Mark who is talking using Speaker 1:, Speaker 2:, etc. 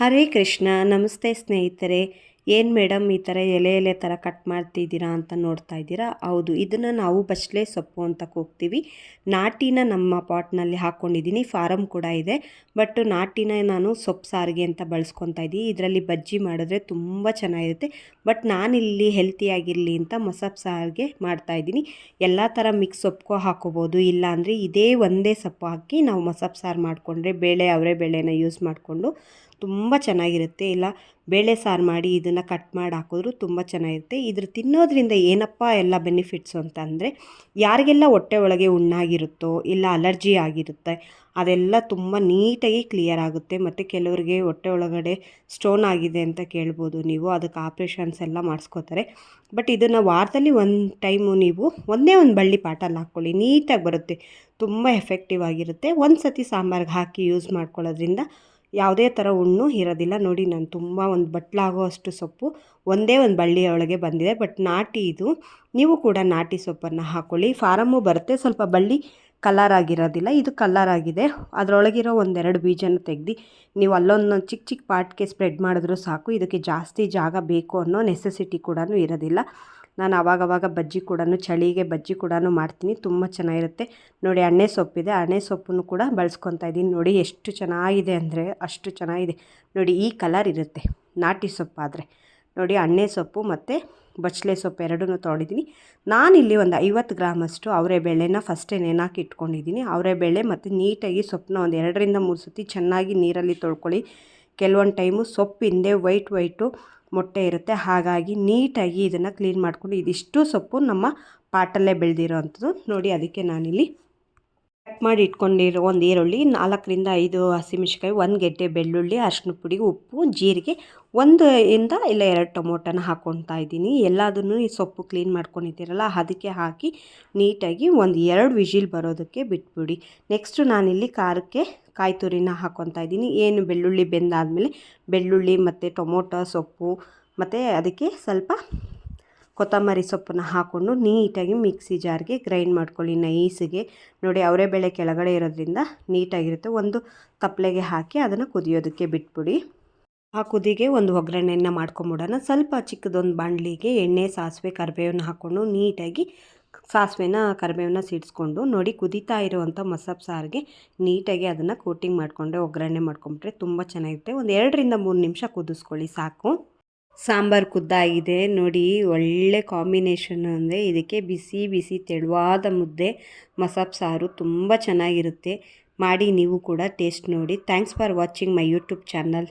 Speaker 1: ಹರೇ ಕೃಷ್ಣ, ನಮಸ್ತೆ ಸ್ನೇಹಿತರೆ. ಏನು ಮೇಡಮ್ ಈ ಥರ ಎಲೆ ಎಲೆ ಥರ ಕಟ್ ಮಾಡ್ತಿದ್ದೀರಾ ಅಂತ ನೋಡ್ತಾ ಇದ್ದೀರಾ? ಹೌದು, ಇದನ್ನು ನಾವು ಬಚ್ಲೆ ಸೊಪ್ಪು ಅಂತ ಕೂಗ್ತೀವಿ. ನಾಟಿನ ನಮ್ಮ ಪಾಟ್ನಲ್ಲಿ ಹಾಕ್ಕೊಂಡಿದ್ದೀನಿ ಫಾರಮ್ ಕೂಡ ಇದೆ. ಬಟ್ ನಾಟಿನ ನಾನು ಸೊಪ್ಪು ಸಾರಿಗೆ ಅಂತ ಬಳಸ್ಕೊತಾ ಇದ್ದೀನಿ. ಇದರಲ್ಲಿ ಬಜ್ಜಿ ಮಾಡಿದ್ರೆ ತುಂಬ ಚೆನ್ನಾಗಿರುತ್ತೆ. ಬಟ್ ನಾನಿಲ್ಲಿ ಹೆಲ್ತಿಯಾಗಿರಲಿ ಅಂತ ಮೊಸಪ್ ಸಾರಿಗೆ ಮಾಡ್ತಾಯಿದ್ದೀನಿ ಎಲ್ಲ ಥರ ಮಿಕ್ಸ್ ಸೊಪ್ಪು ಹಾಕೋಬೋದು. ಇಲ್ಲ ಅಂದರೆ ಇದೇ ಒಂದೇ ಸೊಪ್ಪು ಹಾಕಿ ನಾವು ಮೊಸಪ್ ಸಾರು ಮಾಡಿಕೊಂಡ್ರೆ ಬೇಳೆ, ಅವರೇ ಬೇಳೆನ ಯೂಸ್ ಮಾಡಿಕೊಂಡು ತುಂಬ ಚೆನ್ನಾಗಿರುತ್ತೆ. ಇಲ್ಲ, ಬೇಳೆ ಸಾರು ಮಾಡಿ ಇದನ್ನು ಕಟ್ ಮಾಡಿ ಹಾಕಿದ್ರು ತುಂಬ ಚೆನ್ನಾಗಿರುತ್ತೆ. ಇದ್ರ ತಿನ್ನೋದ್ರಿಂದ ಏನಪ್ಪ ಎಲ್ಲ ಬೆನಿಫಿಟ್ಸು ಅಂತಂದರೆ, ಯಾರಿಗೆಲ್ಲ ಹೊಟ್ಟೆ ಒಳಗೆ ಉಣ್ಣಾಗಿರುತ್ತೋ, ಇಲ್ಲ ಅಲರ್ಜಿ ಆಗಿರುತ್ತೆ, ಅದೆಲ್ಲ ತುಂಬ ನೀಟಾಗಿ ಕ್ಲಿಯರ್ ಆಗುತ್ತೆ. ಮತ್ತು ಕೆಲವರಿಗೆ ಹೊಟ್ಟೆ ಒಳಗಡೆ ಸ್ಟೋನ್ ಆಗಿದೆ ಅಂತ ಕೇಳ್ಬೋದು ನೀವು, ಅದಕ್ಕೆ ಆಪ್ರೇಷನ್ಸ್ ಎಲ್ಲ ಮಾಡಿಸ್ಕೋತಾರೆ. ಬಟ್ ಇದನ್ನು ವಾರದಲ್ಲಿ ಒಂದು ಟೈಮು ನೀವು ಒಂದೇ ಒಂದು ಬಳ್ಳಿ ಪಾಟಲ್ಲಿ ಹಾಕ್ಕೊಳ್ಳಿ, ನೀಟಾಗಿ ಬರುತ್ತೆ, ತುಂಬ ಎಫೆಕ್ಟಿವ್ ಆಗಿರುತ್ತೆ. ಒಂದು ಸತಿ ಸಾಂಬಾರ್ಗೆ ಹಾಕಿ ಯೂಸ್ ಮಾಡ್ಕೊಳ್ಳೋದ್ರಿಂದ ಯಾವುದೇ ಥರ ಹುಣ್ಣು ಇರೋದಿಲ್ಲ. ನೋಡಿ, ನಾನು ತುಂಬ ಒಂದು ಬಟ್ಲಾಗೋ ಅಷ್ಟು ಸೊಪ್ಪು ಒಂದೇ ಒಂದು ಬಳ್ಳಿಯೊಳಗೆ ಬಂದಿದೆ. ಬಟ್ ನಾಟಿ ಇದು. ನೀವು ಕೂಡ ನಾಟಿ ಸೊಪ್ಪನ್ನು ಹಾಕ್ಕೊಳ್ಳಿ ಫಾರಮ್ಮು ಬರುತ್ತೆ. ಸ್ವಲ್ಪ ಬಳ್ಳಿ ಕಲರ್ ಆಗಿರೋದಿಲ್ಲ. ಇದು ಕಲರ್ ಆಗಿದೆ. ಅದರೊಳಗಿರೋ ಒಂದೆರಡು ಬೀಜನ ತೆಗ್ದು ನೀವು ಅಲ್ಲೊಂದು ಚಿಕ್ಕ ಚಿಕ್ಕ ಪಾಟ್ಗೆ ಸ್ಪ್ರೆಡ್ ಮಾಡಿದ್ರೂ ಸಾಕು. ಇದಕ್ಕೆ ಜಾಸ್ತಿ ಜಾಗ ಬೇಕು ಅನ್ನೋ ನೆಸೆಸಿಟಿ ಕೂಡ ಇರೋದಿಲ್ಲ. ನಾನು ಆವಾಗವಾಗ ಬಜ್ಜಿ ಕೂಡ ಚಳಿಗೆ ಬಜ್ಜಿ ಕೂಡ ಮಾಡ್ತೀನಿ. ತುಂಬ ಚೆನ್ನಾಗಿರುತ್ತೆ. ನೋಡಿ ಅಣ್ಣೆ ಸೊಪ್ಪಿದೆ. ಅಣ್ಣೆ ಸೊಪ್ಪನ್ನು ಕೂಡ ಬಳಸ್ಕೊತಾ ಇದ್ದೀನಿ. ನೋಡಿ, ಎಷ್ಟು ಚೆನ್ನಾಗಿದೆ ಅಂದರೆ, ಅಷ್ಟು ಚೆನ್ನಾಗಿದೆ. ನೋಡಿ, ಈ ಕಲರ್ ಇರುತ್ತೆ. ನಾಟಿ ಸೊಪ್ಪಾದರೆ. ನೋಡಿ ಅಣ್ಣೆ ಸೊಪ್ಪು ಮತ್ತು ಬಚ್ಚಲೆ ಸೊಪ್ಪು ಎರಡೂ ತೊಗೊಂಡಿದ್ದೀನಿ. ಇಲ್ಲಿ ಒಂದು ಐವತ್ತು ಗ್ರಾಮಷ್ಟು ಅವರೆ ಬೇಳೆನ ಫಸ್ಟೇ ನೆನಾಕಿ ಇಟ್ಕೊಂಡಿದ್ದೀನಿ. ಅವರೇ ಬೇಳೆ ಮತ್ತು ನೀಟಾಗಿ ಸೊಪ್ಪನ್ನ ಒಂದು ಎರಡರಿಂದ ಮೂರು ಸತಿ ಚೆನ್ನಾಗಿ ನೀರಲ್ಲಿ ತೊಳ್ಕೊಳ್ಳಿ. ಕೆಲವೊಂದು ಟೈಮು ಸೊಪ್ಪು ಹಿಂದೆ ವೈಟ್ ವೈಟು ಮೊಟ್ಟೆ ಇರುತ್ತೆ. ಹಾಗಾಗಿ ನೀಟಾಗಿ ಇದನ್ನು ಕ್ಲೀನ್ ಮಾಡಿಕೊಂಡು ಇದಿಷ್ಟು ಸೊಪ್ಪು ನಮ್ಮ ಪಾಟಲ್ಲೇ ಬೆಳೆದಿರೋ ಅಂಥದ್ದು ನೋಡಿ, ಅದಕ್ಕೆ ನಾನಿಲ್ಲಿ ಕಟ್ ಮಾಡಿ ಇಟ್ಕೊಂಡಿರೋ ಒಂದು ಈರುಳ್ಳಿ, ನಾಲ್ಕರಿಂದ ಐದು ಹಸಿಮೆಣ್ಸಿಕಾಯಿ ಒಂದು ಗೆಡ್ಡೆ ಬೆಳ್ಳುಳ್ಳಿ, ಅರಿಶಿನ ಪುಡಿ, ಉಪ್ಪು, ಜೀರಿಗೆ ಒಂದು ಇಂದ ಇಲ್ಲ ಎರಡು ಟೊಮೊಟೊನ ಹಾಕ್ಕೊತಾ ಇದ್ದೀನಿ. ಎಲ್ಲದನ್ನು ಈ ಸೊಪ್ಪು ಕ್ಲೀನ್ ಮಾಡ್ಕೊಂಡಿದ್ದೀರಲ್ಲ, ಅದಕ್ಕೆ ಹಾಕಿ ನೀಟಾಗಿ ಒಂದು ಎರಡು ವಿಜಿಲ್ ಬರೋದಕ್ಕೆ ಬಿಟ್ಬಿಡಿ. ನೆಕ್ಸ್ಟು ನಾನಿಲ್ಲಿ ಖಾರಕ್ಕೆ ಕಾಯಿ ತುರಿನ ಹಾಕ್ಕೊತಾ ಇದ್ದೀನಿ. ಏನು ಬೆಳ್ಳುಳ್ಳಿ ಬೆಂದಾದಮೇಲೆ ಬೆಳ್ಳುಳ್ಳಿ ಮತ್ತು ಟೊಮೊಟೊ ಸೊಪ್ಪು, ಮತ್ತು ಅದಕ್ಕೆ ಸ್ವಲ್ಪ ಕೊತ್ತಂಬರಿ ಸೊಪ್ಪನ್ನು ಹಾಕ್ಕೊಂಡು ನೀಟಾಗಿ ಮಿಕ್ಸಿ ಜಾರ್ಗೆ ಗ್ರೈಂಡ್ ಮಾಡ್ಕೊಳ್ಳಿ ನೈಸಿಗೆ. ನೋಡಿ, ಅವರೇ ಬೇಳೆ ಕೆಳಗಡೆ ಇರೋದ್ರಿಂದ ನೀಟಾಗಿರುತ್ತೆ. ಒಂದು ತಪ್ಪಲೆಗೆ ಹಾಕಿ ಅದನ್ನು ಕುದಿಯೋದಕ್ಕೆ ಬಿಟ್ಬಿಡಿ. ಆ ಕುದಿಗೆ ಒಂದು ಒಗ್ಗರಣೆಯನ್ನು ಮಾಡ್ಕೊಂಬಿಡೋಣ. ಸ್ವಲ್ಪ ಚಿಕ್ಕದೊಂದು ಬಾಣಲಿಗೆ ಎಣ್ಣೆ, ಸಾಸಿವೆ, ಕರಿಬೇವನ್ನು ಹಾಕ್ಕೊಂಡು ನೀಟಾಗಿ ಸಾಸಿವೆನ, ಕರಿಬೇವನ್ನ ಸಿಡಿಸ್ಕೊಂಡು ನೋಡಿ, ಕುದೀತಾ ಇರುವಂಥ ಮಸಬ್ ಸಾರಿಗೆ ನೀಟಾಗಿ ಅದನ್ನು ಕೋಟಿಂಗ್ ಮಾಡಿಕೊಂಡ್ರೆ ಒಗ್ಗರಣೆ ಮಾಡ್ಕೊಂಬಿಟ್ರೆ ತುಂಬ ಚೆನ್ನಾಗಿರುತ್ತೆ. ಒಂದು ಎರಡರಿಂದ ಮೂರು ನಿಮಿಷ ಕುದಿಸ್ಕೊಳ್ಳಿ ಸಾಕು. ಸಾಂಬಾರು ಕುದ್ದಾಗಿದೆ ನೋಡಿ, ಒಳ್ಳೆ ಕಾಂಬಿನೇಷನ್ ಅಂದರೆ ಇದಕ್ಕೆ ಬಿಸಿ ಬಿಸಿ, ತೆಳುವಾದ ಮುದ್ದೆ, ಮಸಾಪ್ ಸಾರು ತುಂಬ ಚೆನ್ನಾಗಿರುತ್ತೆ. ಮಾಡಿ ನೀವು ಕೂಡ ಟೇಸ್ಟ್ ನೋಡಿ. Thanks for watching my YouTube channel.